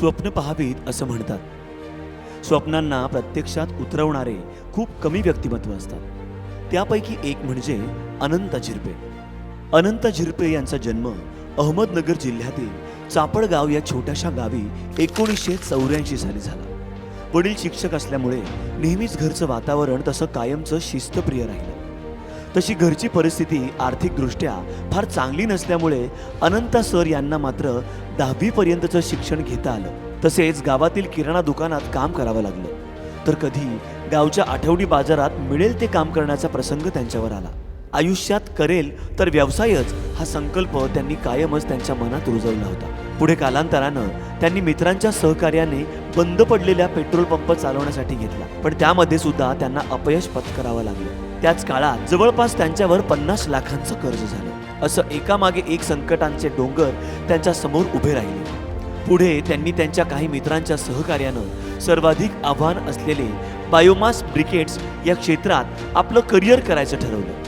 स्वप्न पहावीत असं म्हणतात. स्वप्नांना प्रत्यक्षात उतरवणारे खूप कमी व्यक्तिमत्व असतात. त्यापैकी एक म्हणजे अनंत झिरपे. अनंत झिरपे यांचा जन्म अहमदनगर जिल्ह्यातील चापडगाव या छोट्याशा गावी एकोणीसशे चौऱ्याऐंशी साली झाला. वडील शिक्षक असल्यामुळे नेहमीच घरचं वातावरण तसं कायमचं शिस्तप्रिय राहिलं. तशी घरची परिस्थिती आर्थिकदृष्ट्या फार चांगली नसल्यामुळे अनंता सर यांना मात्र दहावीपर्यंतचं शिक्षण घेता आलं. तसेच गावातील किराणा दुकानात काम करावं लागलं. तर कधी गावच्या आठवडी बाजारात मिळेल ते काम करण्याचा प्रसंग त्यांच्यावर आला. आयुष्यात करेल तर व्यवसायच हा संकल्प त्यांनी कायमच त्यांच्या मनात रुजवला होता. पुढे कालांतरानं त्यांनी मित्रांच्या सहकार्याने बंद पडलेल्या पेट्रोल पंप चालवण्यासाठी घेतला. पण त्यामध्ये सुद्धा त्यांना अपयश पत्करावं लागलं. त्याच काळात जवळपास त्यांच्यावर पन्नास लाखांचं कर्ज झालं. असं एकामागे एक संकटांचे डोंगर त्यांच्यासमोर उभे राहिले. पुढे त्यांनी त्यांच्या काही मित्रांच्या सहकार्यानं सर्वाधिक आव्हान असलेले बायोमास ब्रिकेट्स या क्षेत्रात आपलं करिअर करायचं ठरवलं.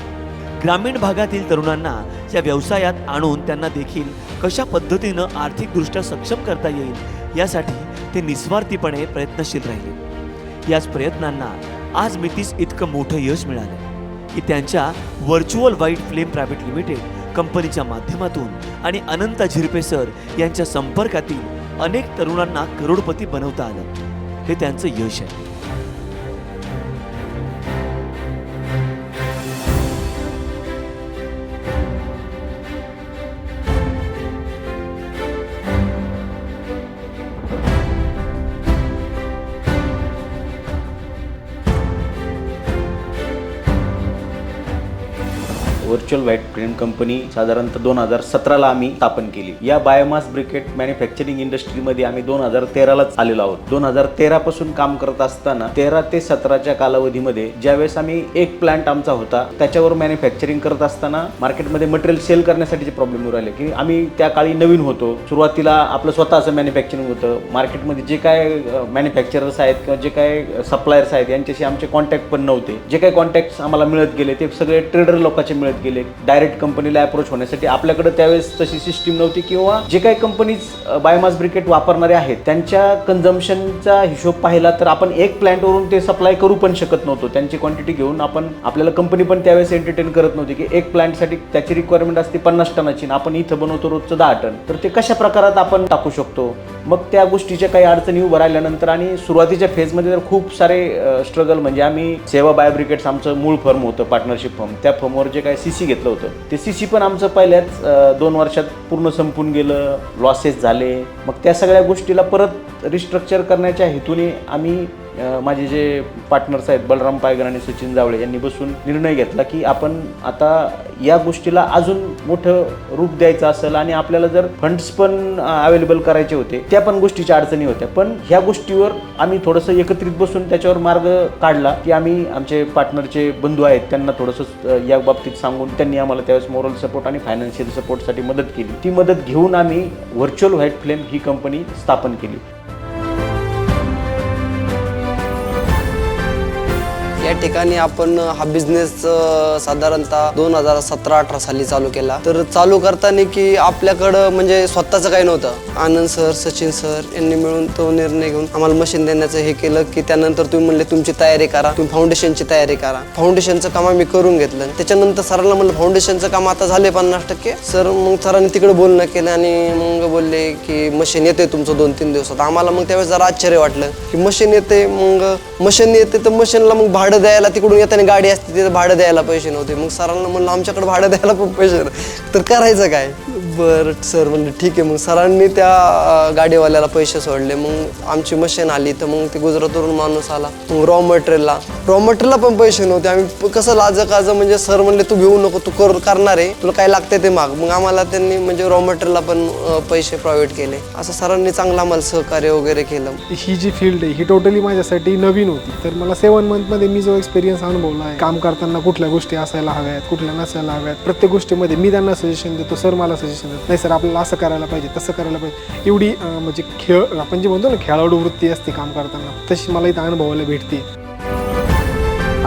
ग्रामीण भागातील तरुणांना या व्यवसायात आणून त्यांना देखील कशा पद्धतीनं आर्थिकदृष्ट्या सक्षम करता येईल यासाठी ते निस्वार्थीपणे प्रयत्नशील राहिले. याच प्रयत्नांना आज मितीस इतकं मोठं यश मिळालं की त्यांच्या virtual white flame private limited कंपनीच्या माध्यमातून आणि अनंत झिरपे सर यांच्या संपर्कातील अनेक तरुणांना करोडपती बनवता आलं. हे त्यांचं यश आहे. व्हर्च्युअल व्हाईट फ्रेम कंपनी साधारणतः दोन हजार सतराला आम्ही स्थापन केली. या बायोमास ब्रिकेट मॅन्युफॅक्चरिंग इंडस्ट्रीमध्ये आम्ही दोन हजार तेरालाच आलेलो आहोत. दोन हजार तेरा पासून काम करत असताना तेरा ते सतराच्या कालावधीमध्ये ज्यावेळेस आम्ही एक प्लांट आमचा होता त्याच्यावर मॅन्युफॅक्चरिंग करत असताना मार्केटमध्ये मटेरियल सेल करण्यासाठीचे प्रॉब्लेम राहिले. की आम्ही त्या काळी नवीन होतो. सुरुवातीला आपलं स्वतःचं मॅन्युफॅक्चरिंग होतं. मार्केटमध्ये जे काय मॅन्युफॅक्चरर्स आहेत किंवा जे काय सप्लायर्स आहेत यांच्याशी आमचे कॉन्टॅक्ट पण नव्हते. जे काही कॉन्टॅक्ट आम्हाला मिळत गेले ते सगळे ट्रेडर लोकांचे मिळत गेले डायरेक्ट कंपनीला अप्रोच होण्यासाठी आपल्याकडे त्यावेळेस तशी सिस्टीम नव्हती किंवा जे काही कंपनीज बायोमास ब्रिकेट वापरणारे आहेत त्यांच्या कन्झम्पशनचा हिशोब पाहिला तर आपण एक प्लॅन्टवरून ते सप्लाय करू पण शकत नव्हतो. त्यांची क्वांटिटी घेऊन आपण आपल्याला कंपनी पण त्यावेळेस एंटरटेन करत नव्हती की एक प्लॅन्टसाठी त्याची रिक्वायरमेंट असते पन्नास टनाची आपण इथं बनवतो रोजचं दहा टन. तर ते कशा प्रकारात आपण टाकू शकतो? मग त्या गोष्टीच्या काही अडचणी उभं राहिल्यानंतर आणि सुरुवातीच्या फेजमध्ये तर खूप सारे स्ट्रगल म्हणजे आम्ही सेवा बायोब्रिकेट्स आमचं मूळ फर्म होतं पार्टनरशिप फर्म त्या फर्मवर जे काही सी सी घेतलं होतं ते सी सी पण आमचं पहिल्याच दोन वर्षात पूर्ण संपून गेलं लॉसेस झाले. मग त्या सगळ्या गोष्टीला परत रिस्ट्रक्चर करण्याच्या हेतूने आम्ही माझे जे पार्टनर्स आहेत बलराम पायगर आणि सचिन जावळे यांनी बसून निर्णय घेतला की आपण आता या गोष्टीला अजून मोठं रूप द्यायचं असेल आणि आपल्याला जर फंड्स पण अवेलेबल करायचे होते त्या पण गोष्टीच्या अडचणी होत्या. पण ह्या गोष्टीवर आम्ही थोडंसं एकत्रित बसून त्याच्यावर मार्ग काढला की आम्ही आमचे पार्टनरचे बंधू आहेत त्यांना थोडंसं या बाबतीत सांगून त्यांनी आम्हाला त्यावेळेस मोरल सपोर्ट आणि फायनान्शियल सपोर्टसाठी मदत केली. ती मदत घेऊन आम्ही व्हर्च्युअल व्हाईट फ्लेम ही कंपनी स्थापन केली. या ठिकाणी आपण हा बिझनेस साधारणतः दोन हजार सतरा अठरा साली चालू केला. तर चालू करताना की आपल्याकडं म्हणजे स्वतःचं काही नव्हतं. आनंद सर सचिन सर यांनी मिळून तो निर्णय घेऊन आम्हाला मशीन देण्याचं हे केलं की त्यानंतर तुम्ही म्हणले तुमची तयारी करा तुम्ही फाउंडेशनची तयारी करा. फाउंडेशनचं काम आम्ही करून घेतलं. त्याच्यानंतर सरांना म्हणलं फाउंडेशनचं काम आता झाले पन्नास टक्के. सर मग सरांनी तिकडे बोलणं केलं आणि मग बोलले की मशीन येते तुमचं दोन तीन दिवसात. आम्हाला मग त्यावेळेस जरा आश्चर्य वाटलं की मशीन येते मग मशीन येते तर मशीनला मग भाडं द्यायला तिकडून येताना गाडी असते तिथं भाडं द्यायला पैसे नव्हते. मग सरांना म्हणलं आमच्याकडे भाडं द्यायला पण पैसे तर करायचं काय? बरं सर म्हणले ठीक आहे. मग सरांनी त्या अं, गाडीवाल्याला पैसे सोडले. मग आमची मशीन आली तर मग ते गुजरातवरून माणूस आला. मग रॉ मटेरियलला रॉ मटेरियलला पण पैसे नव्हते. आम्ही प- कसं लाज काज म्हणजे सर म्हणले तू घेऊ नको तू कर करणार आहे. तुला काय लागतंय ते माग. मग आम्हाला त्यांनी म्हणजे रॉ मटेरियलला पण अं, पैसे प्रोव्हाइड केले. असं सरांनी चांगलं आम्हाला सहकार्य वगैरे केलं. ही जी फील्ड आहे ही टोटली माझ्यासाठी नवीन होती. तर मला सेवन मंथमध्ये मी जो एक्सपिरियन्स अनुभवला आहे काम करताना कुठल्या गोष्टी असायला हव्यात कुठल्या नसायला हव्यात प्रत्येक गोष्टीमध्ये मी त्यांना सजेशन देतो सर मला सजेशन देतो नाही सर आपल्याला असं करायला पाहिजे तसं करायला पाहिजे. एवढी म्हणजे खेळ आपण जे म्हणतो ना खेळाडू वृत्ती असते काम करताना तशी मला इथं अनुभवायला भेटते.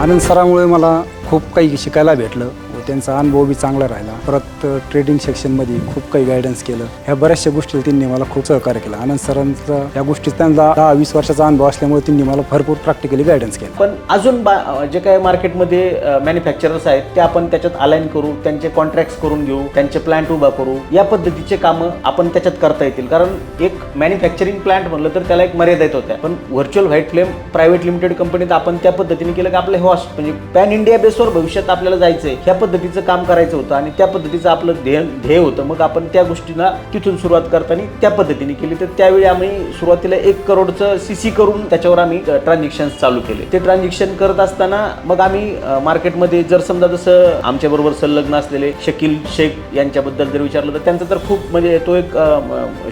आनंद सरामुळे मला खूप काही शिकायला भेटलं. त्यांचा अनुभव बी चांगला राहिला. परत ट्रेडिंग सेक्शनमध्ये खूप काही गायडन्स केलं. ह्या बऱ्याचशा गोष्टी त्यांनी मला खूप सहकार्य केलं. आनंद सरांचा या गोष्टी त्यांचा दहा वीस वर्षाचा अनुभव असल्यामुळे त्यांनी मला भरपूर प्रॅक्टिकली गायडन्स केलं. पण अजून बा जे काही मार्केटमध्ये मॅन्युफॅक्चरर्स आहेत ते आपण त्याच्यात अलाइन करू त्यांचे कॉन्ट्रॅक्ट करून घेऊ त्यांचे प्लांट उभा करू. या पद्धतीचे कामं आपण त्याच्यात करता येतील. कारण एक मॅन्युफॅक्चरिंग प्लांट म्हणलं तर त्याला एक मर्यादा येत होत्या. पण virtual white flame private limited कंपनीत आपण त्या पद्धतीने केलं की आपलं हॉस्ट म्हणजे पॅन इंडिया बेसवर भविष्यात आपल्याला जायचं आहे ह्या पद्धतीचं काम करायचं होतं आणि त्या पद्धतीचं आपलं ध्येय ध्येय होतं. मग आपण त्या गोष्टीला तिथून सुरुवात करताना त्या पद्धतीने केली. तर त्यावेळी आम्ही सुरुवातीला एक करोडचं सी सी करून त्याच्यावर आम्ही ट्रान्झॅक्शन चालू केले. ते ट्रान्झॅक्शन करत असताना मग आम्ही मार्केटमध्ये जर समजा जसं आमच्याबरोबर संलग्न असलेले शकील शेख यांच्याबद्दल जर विचारलं तर त्यांचं तर खूप म्हणजे तो एक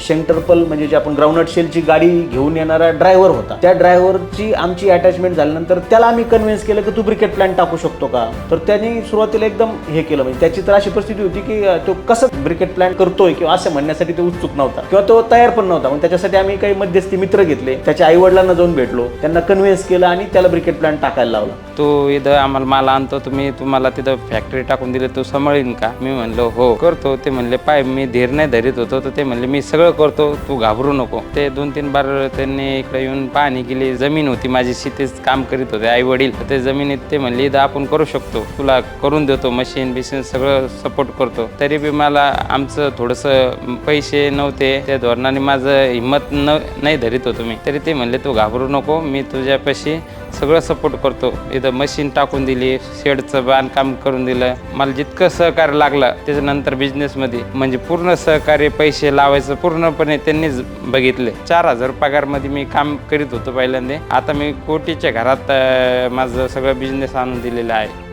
शेंटरपल म्हणजे जे आपण ग्राउंडनट शेलची गाडी घेऊन येणारा ड्रायव्हर होता. त्या ड्रायव्हरची आमची अटॅचमेंट झाल्यानंतर त्याला आम्ही कन्व्हिन्स केलं की तू ब्रिकेट प्लॅन टाकू शकतो का? तर त्याने सुरुवातीला एकदम हे केलं. म्हणजे त्याची तर अशी परिस्थिती होती की तो कसं ब्रिकेट प्लॅन करतोय किंवा असं म्हणण्यासाठी तो उत्सुक नव्हता. किंवा तो तयार पण नव्हता. मग त्याच्यासाठी आम्ही काही मध्यस्थी मित्र घेतले. त्याच्या आई वडिलांना जाऊन भेटलो. त्यांना कन्व्हिन्स केलं आणि त्याला ब्रिकेट प्लॅन टाकायला लावला. तू इथं आम्हाला माल आणतो तुम्ही तुम्हाला तिथं फॅक्टरी टाकून दिली तू सांभाळीन का? मी म्हणलो हो. करतो. ते म्हणले पाय मी धीर नाही धरीत होतो. तर ते म्हणले मी सगळं करतो तू घाबरू नको. ते दोन तीन बार त्यांनी इकडे येऊन पाहणी केली. जमीन होती माझी शेतीच काम करीत होते आई वडील. ते जमिनीत ते म्हणले इथं आपण करू शकतो. तुला करून देतो मशीन बिशीन सगळं सपोर्ट करतो. तरी बी मला आमचं थोडंसं पैसे नव्हते. त्या धोरणाने माझं हिंमत न नाही धरीत होतो मी. तरी ते म्हणले तू घाबरू नको. मी तुझ्यापाशी सगळं सपोर्ट करतो. इथं मशीन टाकून दिली शेडचं बांधकाम करून दिलं. मला जितकं सहकार्य लागलं त्याच्यानंतर बिझनेसमध्ये म्हणजे पूर्ण सहकार्य पैसे लावायचं पूर्णपणे त्यांनीच बघितले. चार हजार पगारमध्ये मी काम करीत होतो पहिल्यांदा. आता मी कोटीच्या घरात माझं सगळं बिझनेस आणून दिलेलं आहे.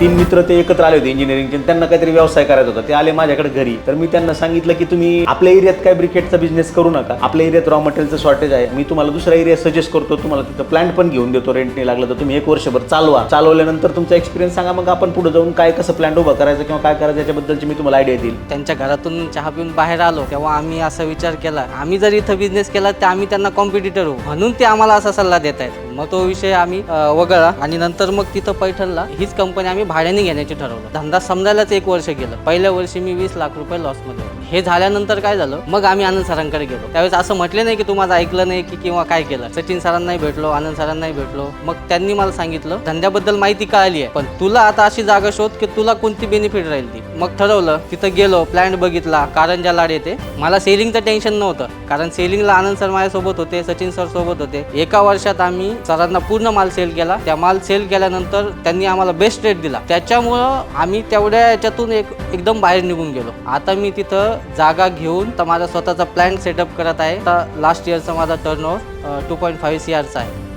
तीन मित्र ते एकत्र आले होते इंजिनिअरिंगचे त्यांना काहीतरी व्यवसाय करायचा होता. ते आले माझ्याकडे घरी. तर मी त्यांना सांगितलं की तुम्ही आपल्या एरियात काय ब्रिकेटचा बिझनेस करू नका. आपल्या एरियात रॉ मटेरियलचं शॉर्टेज आहे. मी तुम्हाला दुसरा एरिया सजेस्ट करतो. तुम्हाला तिथं प्लॅन्ट पण घेऊन देतो. रेंटने लागलं तर तुम्ही एक वर्षभर चालवा. चालवल्यानंतर तुमचा एक्सपिरियन्स सांगा. मग आपण पुढे जाऊन काय कसं प्लॅन्ट उभा करायचं किंवा काय करायचं याच्याबद्दलची मी तुम्हाला आयडिया देईल. त्यांच्या घरातून चहा पिऊन बाहेर आलो तेव्हा आम्ही असा विचार केला. आम्ही जर इथं बिझनेस केला तर आम्ही त्यांना कॉम्पिटिटर होऊ. म्हणून ते आम्हाला असा सल्ला देत आहेत मग तो विषय आम्ही वगळला आणि नंतर मग तिथं पैठणला. हीच कंपनी आम्ही भाड्याने घेण्याची ठरवलं. धंदा समजायलाच एक वर्ष गेलं. पहिल्या वर्षी मी वीस लाख रुपये लॉसमध्ये हे झाल्यानंतर काय झालं? मग आम्ही आनंद सरांकडे गेलो. त्यावेळेस असं म्हटले नाही की तुम्हाला ऐकलं नाही की किंवा काय केलं. सचिन सरांनाही भेटलो आनंद सरांनाही भेटलो. मग त्यांनी मला सांगितलं धंद्याबद्दल माहिती कळाली आहे पण तुला आता अशी जागा शोध की तुला कोणती बेनिफिट राहील ती? मग ठरवलं तिथं गेलो प्लॅन्ट बघितला कारंजा लाड येते. मला सेलिंगचं टेन्शन नव्हतं कारण सेलिंगला आनंद सर माझ्यासोबत होते सचिन सर सोबत होते. एका वर्षात आम्ही सरांना पूर्ण माल सेल केला. त्या माल सेल केल्यानंतर त्यांनी आम्हाला बेस्ट रेट दिला. त्याच्यामुळं आम्ही तेवढ्या याच्यातून एक एकदम बाहेर निघून गेलो. आता मी तिथं जागा घेऊन तर माझा स्वतःचा प्लॅन सेटअप करत आहे. तर लास्ट इयरचा माझा turnover two point five C आरचा आहे.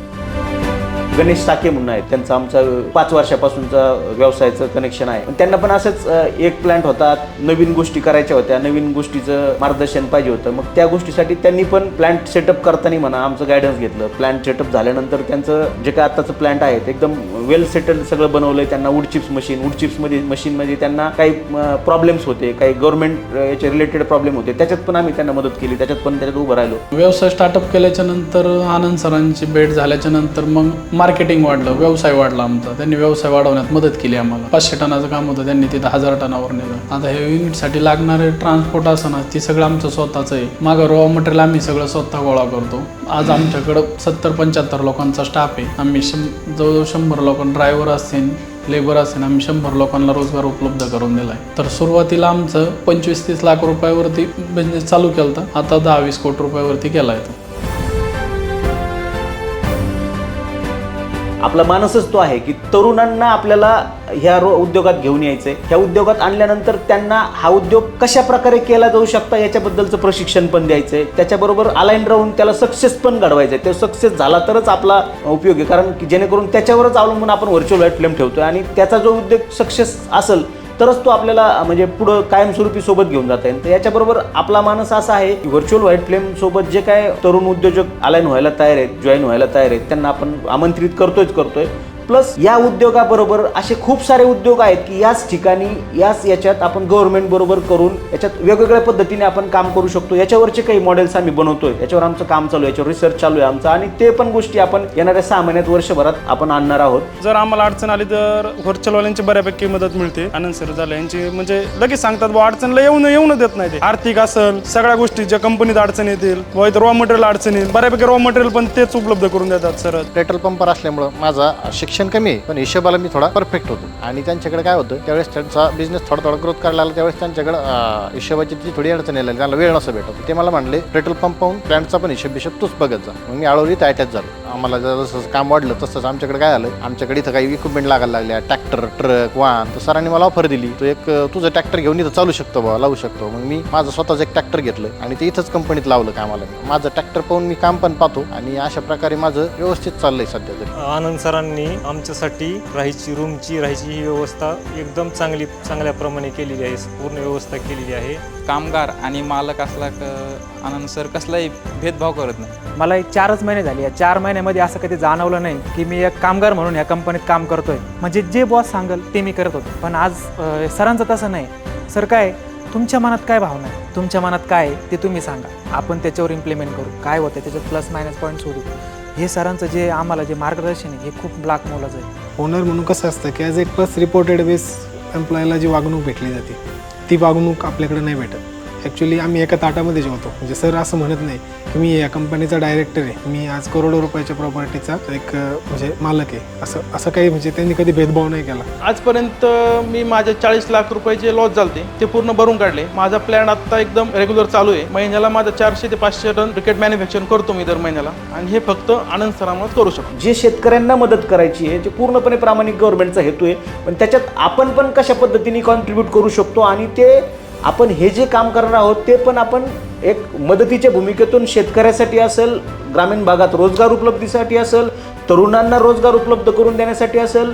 गणेश साके म्हणून आहेत. त्यांचा आमचा पाच वर्षापासूनचा व्यवसायाचं कनेक्शन आहे. त्यांना पण असंच एक प्लॅन्ट होता. नवीन गोष्टी करायच्या होत्या. नवीन गोष्टीचं मार्गदर्शन पाहिजे होतं. मग त्या गोष्टीसाठी त्यांनी पण प्लॅन्ट सेटअप करताना म्हणा आमचं गायडन्स घेतलं. प्लॅन्ट सेटअप झाल्यानंतर त्यांचं जे काय आत्ताचं प्लॅन्ट आहे एकदम वेल सेटल सगळं बनवलंय. त्यांना वूड चिप्स मशीन वूड चिप्समध्ये मशीनमध्ये त्यांना काही प्रॉब्लेम्स होते. काही गव्हर्नमेंट याचे रिलेटेड प्रॉब्लेम होते. त्याच्यात पण आम्ही त्यांना मदत केली. त्याच्यात पण त्याच्यात उभं राहिलो. व्यवसाय स्टार्टअप केल्याच्यानंतर आनंद सरांची भेट झाल्याच्यानंतर मग मार्केटिंग वाढलं व्यवसाय वाढला आमचा. त्यांनी व्यवसाय वाढवण्यात मदत केली आम्हाला. पाचशे टनाचं काम होतं त्यांनी तिथं हजार टनावर नेलं. आता हे युनिटसाठी लागणारे ट्रान्सपोर्ट असं ना ती सगळं आमचं स्वतःचं आहे. मागं रॉ मटेरियल आम्ही सगळं स्वतः गोळा करतो. आज आमच्याकडं सत्तर पंच्याहत्तर लोकांचा स्टाफ आहे. आम्ही शं जवळजवळ शंभर लोकांना ड्रायव्हर असतील लेबर असेल आम्ही शंभर लोकांना रोजगार उपलब्ध करून दिला आहे तर सुरुवातीला आमचं पंचवीस तीस लाख रुपयावरती बिझनेस चालू केला होतं आता दहा वीस कोटी रुपयावरती केला आहे आपला मानसच तो आहे की तरुणांना आपल्याला ह्या रो उद्योगात घेऊन यायचंय. ह्या उद्योगात आणल्यानंतर त्यांना हा उद्योग कशा प्रकारे केला जाऊ शकता याच्याबद्दलचं प्रशिक्षण पण द्यायचंय. त्याच्याबरोबर अलाईन राहून त्याला सक्सेस पण घडवायचंय. तो सक्सेस झाला तरच आपला उपयोग आहे. कारण की जेणेकरून त्याच्यावरच अवलंबून आपण व्हर्च्युअल लाइट फ्लेम ठेवतोय आणि त्याचा जो उद्योग सक्सेस असेल तरच तो आपल्याला म्हणजे पुढं कायमस्वरूपी सोबत घेऊन जाता येईल. तर याच्याबरोबर आपला मानस असा आहे की व्हर्च्युअल व्हाईट फ्लेम सोबत जे काय तरुण उद्योजक अलाईन व्हायला तयार आहेत जॉईन व्हायला तयार आहेत त्यांना आपण आमंत्रित करतोयच करतोय. प्लस या उद्योगाबरोबर असे खूप सारे उद्योग आहेत की याच ठिकाणी याच याच्यात आपण गव्हर्नमेंट बरोबर करून याच्यात वेगवेगळ्या पद्धतीने आपण काम करू शकतो. याच्यावरचे काही मॉडेल्स आम्ही बनवतोय. याच्यावर आमचं काम चालू आहे याच्यावर रिसर्च चालू आहे आमचा. आणि ते पण गोष्टी आपण येणाऱ्या सहा महिन्यात वर्षभरात आपण आणणार आहोत. जर आम्हाला अडचण आली तर व्हर्च्युअलवाल्यांची बऱ्यापैकी मदत मिळते. आनंद सर झालं. यांची म्हणजे लगेच सांगतात बा अडचणला येऊन येऊन देत नाही ते. आर्थिक असेल सगळ्या गोष्टी ज्या कंपनीत अडचण येतील रॉ मटेरियल अडचण येईल बऱ्यापैकी रॉ मटेरियल पण तेच उपलब्ध करून देतात सर पेट्रोल पंपर असल्यामुळं माझा शिक्षण कमी आहे पण हिशोबाला मी थोडा परफेक्ट होतो. आणि त्यांच्याकडे काय होतं त्यावेळेस त्यांचा बिझनेस थोडा थोडा ग्रोथ करायला लागला त्यावेळेस त्यांच्याकडे हिशोबाची ती थोडी अडचण यायला त्यांना वेळ नसं भेटत ते मला म्हणले पेट्रोल पंप पाहून ब्रँडचा पण हिशोब बिशोब तूच बघत जा. मग मी आळवली त्या झालो. आम्हाला जसं जसं काम वाढलं तसंच आमच्याकडे काय झालं? आमच्याकडे इथं काही इक्विपमेंट लागायला लागल्या. ट्रॅक्टर ट्रक वाहन. तर सरांनी मला ऑफर दिली. तो एक तुझं ट्रॅक्टर घेऊन इथं चालू शकतो बाबा लावू शकतो. मग मी माझं स्वतःच एक ट्रॅक्टर घेतलं आणि ते इथंच कंपनीत लावलं कामाला. मी माझं ट्रॅक्टर पाहून मी काम पण पाहतो आणि अशा प्रकारे माझं व्यवस्थित चाललंय सध्या तरी. आनंद सरांनी आमच्यासाठी राहायची रूमची राहायची ही व्यवस्था एकदम चांगली चांगल्याप्रमाणे केलेली आहे. पूर्ण व्यवस्था केलेली आहे. कामगार आणि मालक असला आनंद सर कसलाही भेदभाव करत नाही. मला एक चारच महिने झाले. या चार महिन्यामध्ये असं कधी जाणवलं नाही की मी एक कामगार म्हणून या कंपनीत काम करतोय. म्हणजे जे बॉस सांगेल ते मी करत होतो. पण आज सरांचं तसं नाही. सर काय तुमच्या मनात काय भावना आहे? तुमच्या मनात काय आहे ते तुम्ही सांगा. आपण त्याच्यावर इम्प्लिमेंट करू. काय होतं त्याच्यात प्लस मायनस पॉईंट शोधू हे सरांचं जे आम्हाला जे मार्गदर्शन आहे हे खूप ब्लॅक मोलाचं आहे. ओनर म्हणून कसं असतं की as a first reported base एम्प्लॉयला जी वागणूक भेटली जाते ती वागणूक आपल्याकडे नाही भेटत. ॲक्च्युली आम्ही एका ताटामध्ये जेवतो. म्हणजे सर असं म्हणत नाही की मी या कंपनीचा डायरेक्टर आहे. मी आज करोडो रुपयाच्या प्रॉपर्टीचा एक म्हणजे मालक आहे. असं असं काही म्हणजे त्यांनी कधी भेदभाव नाही केला. आजपर्यंत मी माझे चाळीस लाख रुपये जे लॉस झालते ते पूर्ण भरून काढले. माझा प्लॅन आता एकदम रेग्युलर चालू आहे. महिन्याला माझा चारशे ते पाचशे टन क्रिकेट मॅन्युफॅक्चर करतो मी दर महिन्याला. आणि हे फक्त आनंद सरामुळे करू शकतो. जे शेतकऱ्यांना मदत करायची आहे जे पूर्णपणे प्रामाणिक गव्हर्नमेंटचा हेतू आहे पण त्याच्यात आपण पण कशा पद्धतीने कॉन्ट्रीब्यूट करू शकतो आणि ते आपण हे जे काम करणार आहोत ते पण आपण एक मदतीच्या भूमिकेतून शेतकऱ्यासाठी असेल ग्रामीण भागात रोजगार उपलब्धीसाठी असेल तरुणांना रोजगार उपलब्ध करून देण्यासाठी असेल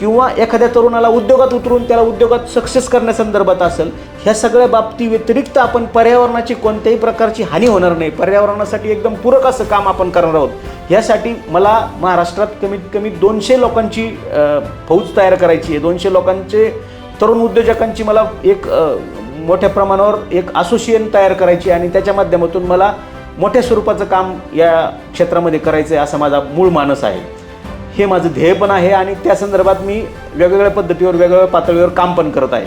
किंवा एखाद्या तरुणाला उद्योगात उतरून त्याला उद्योगात सक्सेस करण्यासंदर्भात असेल ह्या सगळ्या बाबती व्यतिरिक्त आपण पर्यावरणाची कोणत्याही प्रकारची हानी होणार नाही. पर्यावरणासाठी एकदम पूरक असं काम आपण करणार आहोत. यासाठी मला महाराष्ट्रात कमीत कमी दोनशे लोकांची फौज तयार करायची आहे. दोनशे लोकांचे तरुण उद्योजकांची मला एक मोठ्या प्रमाणावर एक असोसिएशन तयार करायची आणि त्याच्या माध्यमातून मला मोठ्या स्वरूपाचं काम या क्षेत्रामध्ये करायचं आहे असा माझा मूळ मानस आहे. हे माझं ध्येय पण आहे आणि त्या संदर्भात मी वेगवेगळ्या पद्धतीवर वेगवेगळ्या पातळीवर काम पण करत आहे.